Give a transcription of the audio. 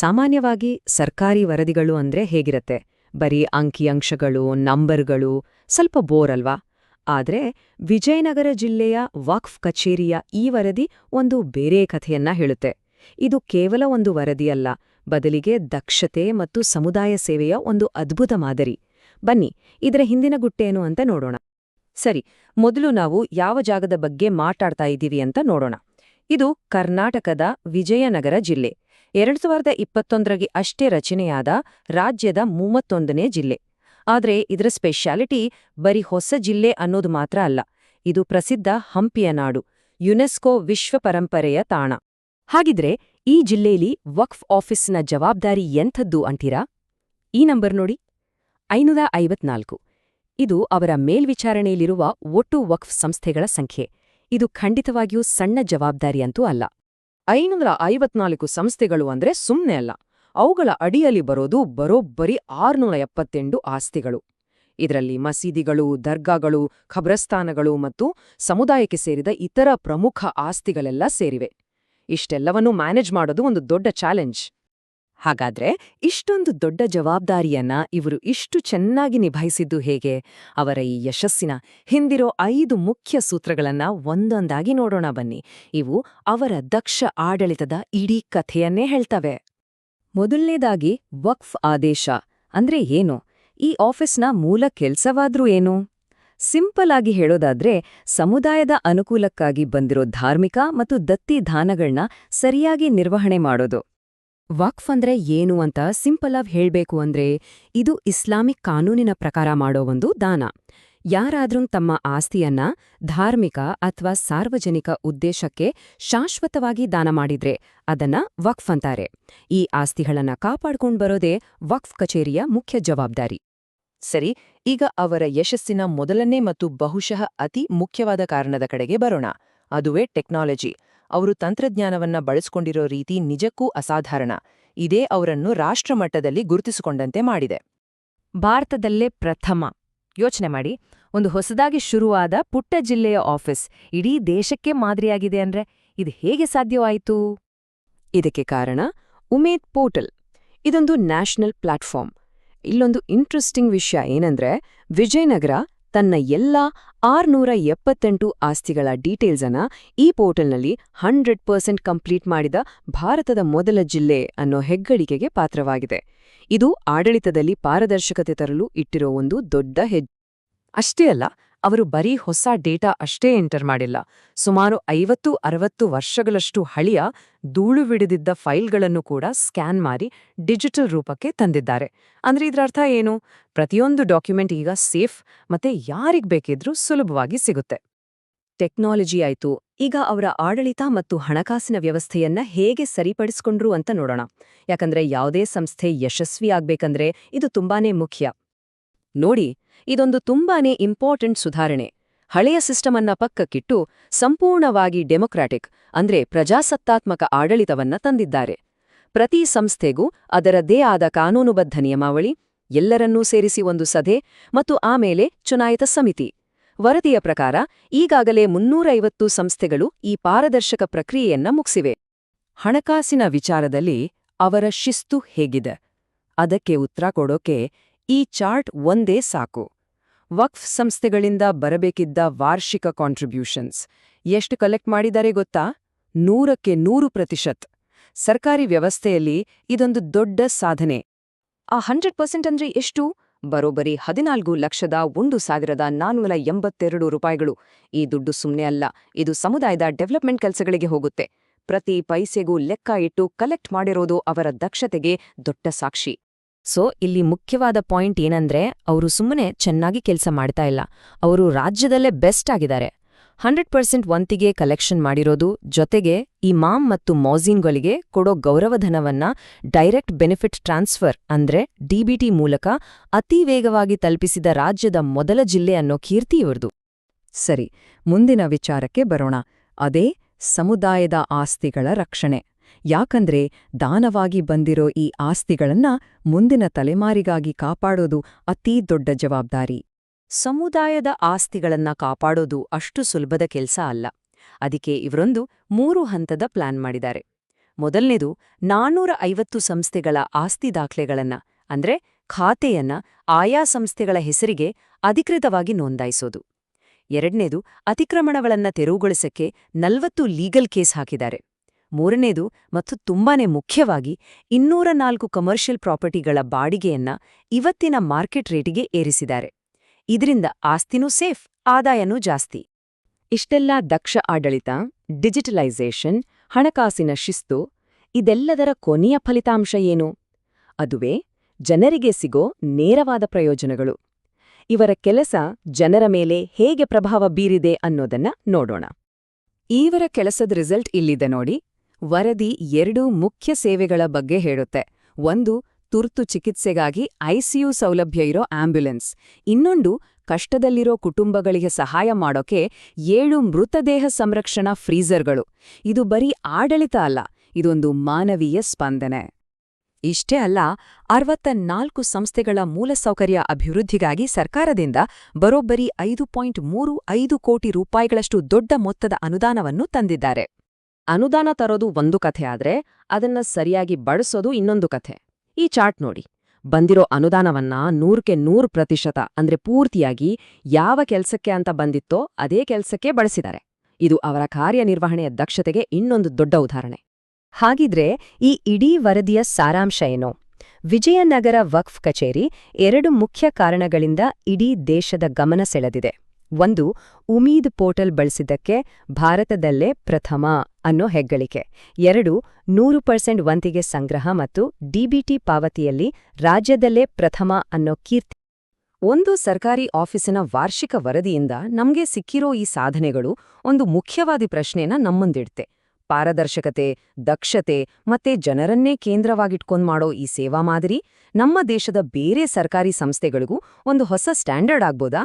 ಸಾಮಾನ್ಯವಾಗಿ ಸರ್ಕಾರಿ ವರದಿಗಳು ಅಂದ್ರೆ ಹೇಗಿರತ್ತೆ? ಬರೀ ಅಂಕಿಅಂಶಗಳು ನಂಬರ್ಗಳು, ಸ್ವಲ್ಪ ಬೋರ್ ಅಲ್ವಾ? ಆದ್ರೆ ವಿಜಯನಗರ ಜಿಲ್ಲೆಯ ವಕ್ಫ್ ಕಚೇರಿಯ ಈ ವರದಿ ಒಂದು ಬೇರೆ ಕಥೆಯನ್ನ ಹೇಳುತ್ತೆ. ಇದು ಕೇವಲ ಒಂದು ವರದಿಯಲ್ಲ ಬದಲಿಗೆ ದಕ್ಷತೆ ಮತ್ತು ಸಮುದಾಯ ಸೇವೆಯ ಒಂದು ಅದ್ಭುತ ಮಾದರಿ. ಬನ್ನಿ, ಇದರ ಹಿಂದಿನ ಗುಟ್ಟೇನು ಅಂತ ನೋಡೋಣ. ಸರಿ, ಮೊದಲು ನಾವು ಯಾವ ಜಾಗದ ಬಗ್ಗೆ ಮಾತಾಡ್ತಾ ಇದ್ದೀವಿ ಅಂತ ನೋಡೋಣ. ಇದು ಕರ್ನಾಟಕದ ವಿಜಯನಗರ ಜಿಲ್ಲೆ. ಎರಡು ಸಾವಿರದ ಇಪ್ಪತ್ತೊಂದರಗೆ ಅಷ್ಟೇ ರಚನೆಯಾದ ರಾಜ್ಯದ ಮೂವತ್ತೊಂದನೇ ಜಿಲ್ಲೆ. ಆದರೆ ಇದರ ಸ್ಪೆಷಾಲಿಟಿ ಬರೀ ಹೊಸ ಜಿಲ್ಲೆ ಅನ್ನೋದು ಮಾತ್ರ ಅಲ್ಲ, ಇದು ಪ್ರಸಿದ್ಧ ಹಂಪಿಯ ನಾಡು, ಯುನೆಸ್ಕೋ ವಿಶ್ವ ಪರಂಪರೆಯ ತಾಣ. ಹಾಗಿದ್ರೆ ಈ ಜಿಲ್ಲೆಯಲ್ಲಿ ವಕ್ಫ್ ಆಫೀಸ್ನ ಜವಾಬ್ದಾರಿ ಎಂಥದ್ದು ಅಂತೀರಾ? ಈ ನಂಬರ್ ನೋಡಿ. ಐನೂರ ಐವತ್ನಾಲ್ಕು. ಇದು ಅವರ ಮೇಲ್ವಿಚಾರಣೆಯಲ್ಲಿರುವ ಒಟ್ಟು ವಕ್ಫ್ ಸಂಸ್ಥೆಗಳ ಸಂಖ್ಯೆ. ಇದು ಖಂಡಿತವಾಗಿಯೂ ಸಣ್ಣ ಜವಾಬ್ದಾರಿಯಂತೂ ಅಲ್ಲ. ಐನೂರ ಐವತ್ನಾಲ್ಕು ಸಂಸ್ಥೆಗಳು ಅಂದ್ರೆ ಸುಮ್ನೆ ಅಲ್ಲ. ಅವುಗಳ ಅಡಿಯಲ್ಲಿ ಬರೋದು ಬರೋಬ್ಬರಿ ಆರ್ನೂರ ಎಪ್ಪತ್ತೆಂಟು ಆಸ್ತಿಗಳು. ಇದರಲ್ಲಿ ಮಸೀದಿಗಳು, ದರ್ಗಾಗಳು, ಖಬ್ರಸ್ಥಾನಗಳು ಮತ್ತು ಸಮುದಾಯಕ್ಕೆ ಸೇರಿದ ಇತರ ಪ್ರಮುಖ ಆಸ್ತಿಗಳೆಲ್ಲ ಸೇರಿವೆ. ಇಷ್ಟೆಲ್ಲವನ್ನೂ ಮ್ಯಾನೇಜ್ ಮಾಡೋದು ಒಂದು ದೊಡ್ಡ ಚಾಲೆಂಜ್. ಹಾಗಾದ್ರೆ ಇಷ್ಟೊಂದು ದೊಡ್ಡ ಜವಾಬ್ದಾರಿಯನ್ನ ಇವರು ಇಷ್ಟು ಚೆನ್ನಾಗಿ ನಿಭಾಯಿಸಿದ್ದು ಹೇಗೆ? ಅವರ ಈ ಯಶಸ್ಸಿನ ಹಿಂದಿರೋ ಐದು ಮುಖ್ಯ ಸೂತ್ರಗಳನ್ನ ಒಂದೊಂದಾಗಿ ನೋಡೋಣ ಬನ್ನಿ. ಇವು ಅವರ ದಕ್ಷ ಆಡಳಿತದ ಇಡೀ ಕಥೆಯನ್ನೇ ಹೇಳ್ತವೆ. ಮೊದಲನೇದಾಗಿ ವಕ್ಫ್ ಆದೇಶ. ಅಂದ್ರೆ ಏನು? ಈ ಆಫೀಸ್ನ ಮೂಲ ಕೆಲ್ಸವಾದ್ರೂ ಏನು? ಸಿಂಪಲ್ ಆಗಿ ಹೇಳೋದಾದ್ರೆ ಸಮುದಾಯದ ಅನುಕೂಲಕ್ಕಾಗಿ ಬಂದಿರೋ ಧಾರ್ಮಿಕ ಮತ್ತು ದತ್ತಿ ದಾನಗಳನ್ನ ಸರಿಯಾಗಿ ನಿರ್ವಹಣೆ ಮಾಡೋದು. ವಕ್ಫ್ ಅಂದ್ರೆ ಏನು ಅಂತ ಸಿಂಪಲ್ ಆಗಿ ಹೇಳ್ಬೇಕು ಅಂದ್ರೆ ಇದು ಇಸ್ಲಾಮಿಕ್ ಕಾನೂನಿನ ಪ್ರಕಾರ ಮಾಡೋ ಒಂದು ದಾನ. ಯಾರಾದ್ರೂ ತಮ್ಮ ಆಸ್ತಿಯನ್ನ ಧಾರ್ಮಿಕ ಅಥವಾ ಸಾರ್ವಜನಿಕ ಉದ್ದೇಶಕ್ಕೆ ಶಾಶ್ವತವಾಗಿ ದಾನ ಮಾಡಿದ್ರೆ ಅದನ್ನ ವಕ್ಫ್ ಅಂತಾರೆ. ಈ ಆಸ್ತಿಗಳನ್ನ ಕಾಪಾಡ್ಕೊಂಡು ಬರೋದೇ ವಕ್ಫ್ ಕಚೇರಿಯ ಮುಖ್ಯ ಜವಾಬ್ದಾರಿ. ಸರಿ, ಈಗ ಅವರ ಯಶಸ್ಸಿನ ಮೊದಲನೇ ಮತ್ತು ಬಹುಶಃ ಅತಿ ಮುಖ್ಯವಾದ ಕಾರಣದ ಕಡೆಗೆ ಬರೋಣ. ಅದುವೇ ಟೆಕ್ನಾಲಜಿ. ಅವರು ತಂತ್ರಜ್ಞಾನವನ್ನ ಬಳಸ್ಕೊಂಡಿರೋ ರೀತಿ ನಿಜಕ್ಕೂ ಅಸಾಧಾರಣ. ಇದೇ ಅವರನ್ನು ರಾಷ್ಟ್ರಮಟ್ಟದಲ್ಲಿ ಗುರುತಿಸಿಕೊಂಡಂತೆ ಮಾಡಿದೆ. ಭಾರತದಲ್ಲೇ ಪ್ರಥಮ. ಯೋಚನೆ ಮಾಡಿ. ಒಂದು ಹೊಸದಾಗಿ ಶುರುವಾದ ಪುಟ್ಟ ಜಿಲ್ಲೆಯ ಆಫೀಸ್. ಇಡೀ ದೇಶಕ್ಕೆ ಮಾದರಿಯಾಗಿದೆ ಅಂದ್ರೆ ಇದು ಹೇಗೆ ಸಾಧ್ಯವಾಯಿತು? ಇದಕ್ಕೆ ಕಾರಣ, ಉಮೇದ್ ಪೋರ್ಟಲ್. ಇದೊಂದು ನ್ಯಾಷನಲ್ ಪ್ಲಾಟ್ಫಾರ್ಮ್. ಇಲ್ಲೊಂದು ಇಂಟ್ರೆಸ್ಟಿಂಗ್ ವಿಷಯ ಏನಂದ್ರೆ, ವಿಜಯನಗರ ತನ್ನ ಎಲ್ಲ ಆರ್ನೂರ ಎಪ್ಪತ್ತೆಂಟು ಆಸ್ತಿಗಳ ಡೀಟೇಲ್ಸನ್ನು ಈ ಪೋರ್ಟಲ್ನಲ್ಲಿ ಹಂಡ್ರೆಡ್ ಪರ್ಸೆಂಟ್ ಕಂಪ್ಲೀಟ್ ಮಾಡಿದ ಭಾರತದ ಮೊದಲ ಜಿಲ್ಲೆ ಅನ್ನೋ ಹೆಗ್ಗಳಿಕೆಗೆ ಪಾತ್ರವಾಗಿದೆ. ಇದು ಆಡಳಿತದಲ್ಲಿ ಪಾರದರ್ಶಕತೆ ತರಲು ಇಟ್ಟಿರೋ ಒಂದು ದೊಡ್ಡ ಹೆಜ್ಜೆ. ಅಷ್ಟೇ ಅಲ್ಲ ಅವರು ಬರೀ ಹೊಸ ಡೇಟಾ ಅಷ್ಟೇ ಎಂಟರ್ ಮಾಡಿಲ್ಲ. ಸುಮಾರು ಐವತ್ತು, ಅರವತ್ತು ವರ್ಷಗಳಷ್ಟು ಹಳಿಯ ಧೂಳುವಿಡಿದಿದ್ದ ಫೈಲ್ಗಳನ್ನು ಕೂಡ ಸ್ಕ್ಯಾನ್ ಮಾಡಿ ಡಿಜಿಟಲ್ ರೂಪಕ್ಕೆ ತಂದಿದ್ದಾರೆ. ಅಂದ್ರೆ ಇದರರ್ಥ ಏನು? ಪ್ರತಿಯೊಂದು ಡಾಕ್ಯುಮೆಂಟ್ ಈಗ ಸೇಫ್ ಮತ್ತೆ ಯಾರಿಗ್ ಬೇಕಿದ್ರೂ ಸುಲಭವಾಗಿ ಸಿಗುತ್ತೆ. ಟೆಕ್ನಾಲಜಿ ಆಯ್ತು. ಈಗ ಅವರ ಆಡಳಿತ ಮತ್ತು ಹಣಕಾಸಿನ ವ್ಯವಸ್ಥೆಯನ್ನ ಹೇಗೆ ಸರಿಪಡಿಸ್ಕೊಂಡ್ರು ಅಂತ ನೋಡೋಣ. ಯಾಕಂದ್ರೆ ಯಾವುದೇ ಸಂಸ್ಥೆ ಯಶಸ್ವಿ ಆಗ್ಬೇಕಂದ್ರೆ ಇದು ತುಂಬಾನೇ ಮುಖ್ಯ. ನೋಡಿ ಇದೊಂದು ತುಂಬಾನೇ ಇಂಪಾರ್ಟೆಂಟ್ ಸುಧಾರಣೆ. ಹಳೆಯ ಸಿಸ್ಟಮ್ ಅನ್ನ ಪಕ್ಕಕ್ಕಿಟ್ಟು ಸಂಪೂರ್ಣವಾಗಿ ಡೆಮೊಕ್ರಾಟಿಕ್, ಅಂದ್ರೆ ಪ್ರಜಾಸತ್ತಾತ್ಮಕ ಆಡಳಿತವನ್ನ ತಂದಿದ್ದಾರೆ. ಪ್ರತಿ ಸಂಸ್ಥೆಗೂ ಅದರದ್ದೇ ಆದ ಕಾನೂನುಬದ್ಧ ನಿಯಮಾವಳಿ, ಎಲ್ಲರನ್ನೂ ಸೇರಿಸಿ ಒಂದು ಸಭೆ ಮತ್ತು ಆಮೇಲೆ ಚುನಾಯಿತ ಸಮಿತಿ. ವರದಿಯ ಪ್ರಕಾರ, ಈಗಾಗಲೇ ಮುನ್ನೂರೈವತ್ತು ಸಂಸ್ಥೆಗಳು ಈ ಪಾರದರ್ಶಕ ಪ್ರಕ್ರಿಯೆಯನ್ನ ಮುಗಿಸಿವೆ. ಹಣಕಾಸಿನ ವಿಚಾರದಲ್ಲಿ ಅವರ ಶಿಸ್ತು ಹೇಗಿದೆ. ಅದಕ್ಕೆ ಉತ್ತರ ಕೊಡೋಕೆ ಈ ಚಾರ್ಟ್ ಒಂದೇ ಸಾಕು. ವಕ್ಫ್ ಸಂಸ್ಥೆಗಳಿಂದ ಬರಬೇಕಿದ್ದ ವಾರ್ಷಿಕ ಕಾಂಟ್ರಿಬ್ಯೂಷನ್ಸ್ ಎಷ್ಟು ಕಲೆಕ್ಟ್ ಮಾಡಿದ್ದಾರೆ ಗೊತ್ತಾ? ನೂರಕ್ಕೆ ನೂರು ಪ್ರತಿಶತ್. ಸರ್ಕಾರಿ ವ್ಯವಸ್ಥೆಯಲ್ಲಿ ಇದೊಂದು ದೊಡ್ಡ ಸಾಧನೆ. ಆ ಹಂಡ್ರೆಡ್ ಪರ್ಸೆಂಟ್ ಅಂದ್ರೆ ಎಷ್ಟು? ಬರೋಬ್ಬರಿ ಹದಿನಾಲ್ಕು ಲಕ್ಷದ ಒಂದು ಸಾವಿರದ ನಾನ್ನೂರ ಎಂಬತ್ತೆರಡು ರೂಪಾಯಿಗಳು. ಈ ದುಡ್ಡು ಸುಮ್ಮನೆ ಅಲ್ಲ, ಇದು ಸಮುದಾಯದ ಡೆವಲಪ್ಮೆಂಟ್ ಕೆಲಸಗಳಿಗೆ ಹೋಗುತ್ತೆ. ಪ್ರತಿ ಪೈಸೆಗೂ ಲೆಕ್ಕ ಇಟ್ಟು ಕಲೆಕ್ಟ್ ಮಾಡಿರೋದು ಅವರ ದಕ್ಷತೆಗೆ ದೊಡ್ಡ ಸಾಕ್ಷಿ. ಸೊ ಇಲ್ಲಿ ಮುಖ್ಯವಾದ ಪಾಯಿಂಟ್ ಏನಂದ್ರೆ, ಅವರು ಸುಮ್ಮನೆ ಚೆನ್ನಾಗಿ ಕೆಲಸ ಮಾಡ್ತಾ ಇಲ್ಲ. ಅವರು ರಾಜ್ಯದಲ್ಲೇ ಬೆಸ್ಟ್ ಆಗಿದ್ದಾರೆ. ಹಂಡ್ರೆಡ್ ಪರ್ಸೆಂಟ್ ವಂತಿಗೆ ಕಲೆಕ್ಷನ್ ಮಾಡಿರೋದು, ಜೊತೆಗೆ ಈ ಮಾಮ್ ಮತ್ತು ಮೌಸಿನ್ಗಳಿಗೆ ಕೊಡೋ ಗೌರವಧನವನ್ನ ಡೈರೆಕ್ಟ್ ಬೆನಿಫಿಟ್ ಟ್ರಾನ್ಸ್ಫರ್ ಅಂದ್ರೆ ಡಿಬಿಟಿ ಮೂಲಕ ಅತಿ ವೇಗವಾಗಿ ತಲುಪಿಸಿದ ರಾಜ್ಯದ ಮೊದಲ ಜಿಲ್ಲೆ ಅನ್ನೋ ಕೀರ್ತಿ ಇವ್ರದು. ಸರಿ, ಮುಂದಿನ ವಿಚಾರಕ್ಕೆ ಬರೋಣ. ಅದೇ ಸಮುದಾಯದ ಆಸ್ತಿಗಳ ರಕ್ಷಣೆ. ಯಾಕಂದ್ರೆ ದಾನವಾಗಿ ಬಂದಿರೋ ಈ ಆಸ್ತಿಗಳನ್ನ ಮುಂದಿನ ತಲೆಮಾರಿಗಾಗಿ ಕಾಪಾಡೋದು ಅತೀ ದೊಡ್ಡ ಜವಾಬ್ದಾರಿ. ಸಮುದಾಯದ ಆಸ್ತಿಗಳನ್ನ ಕಾಪಾಡೋದು ಅಷ್ಟು ಸುಲಭದ ಕೆಲ್ಸ ಅಲ್ಲ. ಅದಕ್ಕೆ ಇವರೊಂದು ಮೂರು ಹಂತದ ಪ್ಲಾನ್ ಮಾಡಿದ್ದಾರೆ. ಮೊದಲನೇದು ನಾನ್ನೂರ ಐವತ್ತು ಸಂಸ್ಥೆಗಳ ಆಸ್ತಿ ದಾಖಲೆಗಳನ್ನ, ಅಂದ್ರೆ ಖಾತೆಯನ್ನ ಆಯಾ ಸಂಸ್ಥೆಗಳ ಹೆಸರಿಗೆ ಅಧಿಕೃತವಾಗಿ ನೋಂದಾಯಿಸೋದು. ಎರಡನೇದು ಅತಿಕ್ರಮಣಗಳನ್ನ ತೆರವುಗೊಳಿಸಕ್ಕೆ ನಲ್ವತ್ತು ಲೀಗಲ್ ಕೇಸ್ ಹಾಕಿದ್ದಾರೆ. ಮೂರನೇದು ಮತ್ತು ತುಂಬಾನೇ ಮುಖ್ಯವಾಗಿ ಇನ್ನೂರ ನಾಲ್ಕು ಕಮರ್ಷಿಯಲ್ ಪ್ರಾಪರ್ಟಿಗಳ ಬಾಡಿಗೆಯನ್ನ ಇವತ್ತಿನ ಮಾರ್ಕೆಟ್ ರೇಟಿಗೆ ಏರಿಸಿದ್ದಾರೆ. ಇದರಿಂದ ಆಸ್ತಿನೂ ಸೇಫ್, ಆದಾಯನೂ ಜಾಸ್ತಿ. ಇಷ್ಟೆಲ್ಲ ದಕ್ಷ ಆಡಳಿತ, ಡಿಜಿಟಲೈಸೇಷನ್, ಹಣಕಾಸಿನ ಶಿಸ್ತು, ಇದೆಲ್ಲದರ ಕೊನೆಯ ಫಲಿತಾಂಶ ಏನು? ಅದುವೇ ಜನರಿಗೆ ಸಿಗೋ ನೇರವಾದ ಪ್ರಯೋಜನಗಳು. ಇವರ ಕೆಲಸ ಜನರ ಮೇಲೆ ಹೇಗೆ ಪ್ರಭಾವ ಬೀರಿದೆ ಅನ್ನೋದನ್ನ ನೋಡೋಣ. ಈವರ ಕೆಲಸದ ರಿಸಲ್ಟ್ ಇಲ್ಲಿದೆ ನೋಡಿ. ವರದಿ ಎರಡು ಮುಖ್ಯ ಸೇವೆಗಳ ಬಗ್ಗೆ ಹೇಳುತ್ತೆ. ಒಂದು, ತುರ್ತು ಚಿಕಿತ್ಸೆಗಾಗಿ ಐಸಿಯು ಸೌಲಭ್ಯ ಇರೋ ಆಂಬ್ಯುಲೆನ್ಸ್. ಇನ್ನೊಂದು, ಕಷ್ಟದಲ್ಲಿರೋ ಕುಟುಂಬಗಳಿಗೆ ಸಹಾಯ ಮಾಡೋಕೆ ಏಳು ಮೃತದೇಹ ಸಂರಕ್ಷಣಾ ಫ್ರೀಜರ್ಗಳು. ಇದು ಬರೀ ಆಡಳಿತ ಅಲ್ಲ, ಇದೊಂದು ಮಾನವೀಯ ಸ್ಪಂದನೆ. ಇಷ್ಟೇ ಅಲ್ಲ ಅರವತ್ತ ನಾಲ್ಕು ಸಂಸ್ಥೆಗಳ ಮೂಲಸೌಕರ್ಯ ಅಭಿವೃದ್ಧಿಗಾಗಿ ಸರ್ಕಾರದಿಂದ ಬರೋಬ್ಬರಿ ಐದು ಪಾಯಿಂಟ್ ಮೂರು ಐದು ಕೋಟಿ ರೂಪಾಯಿಗಳಷ್ಟು ದೊಡ್ಡ ಮೊತ್ತದ ಅನುದಾನವನ್ನು ತಂದಿದ್ದಾರೆ. ಅನುದಾನ ತರೋದು ಒಂದು ಕಥೆ ಆದ್ರೆ ಅದನ್ನ ಸರಿಯಾಗಿ ಬಳಸೋದು ಇನ್ನೊಂದು ಕಥೆ. ಈ ಚಾರ್ಟ್ ನೋಡಿ. ಬಂದಿರೋ ಅನುದಾನವನ್ನ ನೂರಕ್ಕೆ ನೂರು ಪ್ರತಿಶತ ಅಂದ್ರೆ ಪೂರ್ತಿಯಾಗಿ ಯಾವ ಕೆಲ್ಸಕ್ಕೆ ಅಂತ ಬಂದಿತ್ತೋ ಅದೇ ಕೆಲ್ಸಕ್ಕೆ ಬಳಸಿದ್ದಾರೆ. ಇದು ಅವರ ಕಾರ್ಯನಿರ್ವಹಣೆಯ ದಕ್ಷತೆಗೆ ಇನ್ನೊಂದು ದೊಡ್ಡ ಉದಾಹರಣೆ. ಹಾಗಿದ್ರೆ ಈ ಇಡೀ ವರದಿಯ ಸಾರಾಂಶ ಏನು? ವಿಜಯನಗರ ವಕ್ಫ್ ಕಚೇರಿ ಎರಡು ಮುಖ್ಯ ಕಾರಣಗಳಿಂದ ಇಡೀ ದೇಶದ ಗಮನ ಸೆಳೆದಿದೆ. ಒಂದು, ಉಮೀದ್ ಪೋರ್ಟಲ್ ಬಳಸಿದ್ದಕ್ಕೆ ಭಾರತದಲ್ಲೇ ಪ್ರಥಮ ಅನ್ನೋ ಹೆಗ್ಗಳಿಕೆ. ಎರಡು, ನೂರು ಪರ್ಸೆಂಟ್ ವಂತಿಗೆ ಸಂಗ್ರಹ ಮತ್ತು ಡಿಬಿಟಿ ಪಾವತಿಯಲ್ಲಿ ರಾಜ್ಯದಲ್ಲೇ ಪ್ರಥಮ ಅನ್ನೋ ಕೀರ್ತಿ. ಒಂದು ಸರ್ಕಾರಿ ಆಫೀಸಿನ ವಾರ್ಷಿಕ ವರದಿಯಿಂದ ನಮ್ಗೆ ಸಿಕ್ಕಿರೋ ಈ ಸಾಧನೆಗಳು ಒಂದು ಮುಖ್ಯವಾದಿ ಪ್ರಶ್ನೆನ ನಮ್ಮಂದಿಡ್ತೆ. ಪಾರದರ್ಶಕತೆ, ದಕ್ಷತೆ ಮತ್ತೆ ಜನರನ್ನೇ ಕೇಂದ್ರವಾಗಿಟ್ಕೊಂಡ್ ಮಾಡೋ ಈ ಸೇವಾ ಮಾದರಿ ನಮ್ಮ ದೇಶದ ಬೇರೆ ಸರ್ಕಾರಿ ಸಂಸ್ಥೆಗಳಿಗೂ ಒಂದು ಹೊಸ ಸ್ಟ್ಯಾಂಡರ್ಡ್ ಆಗ್ಬೋದಾ?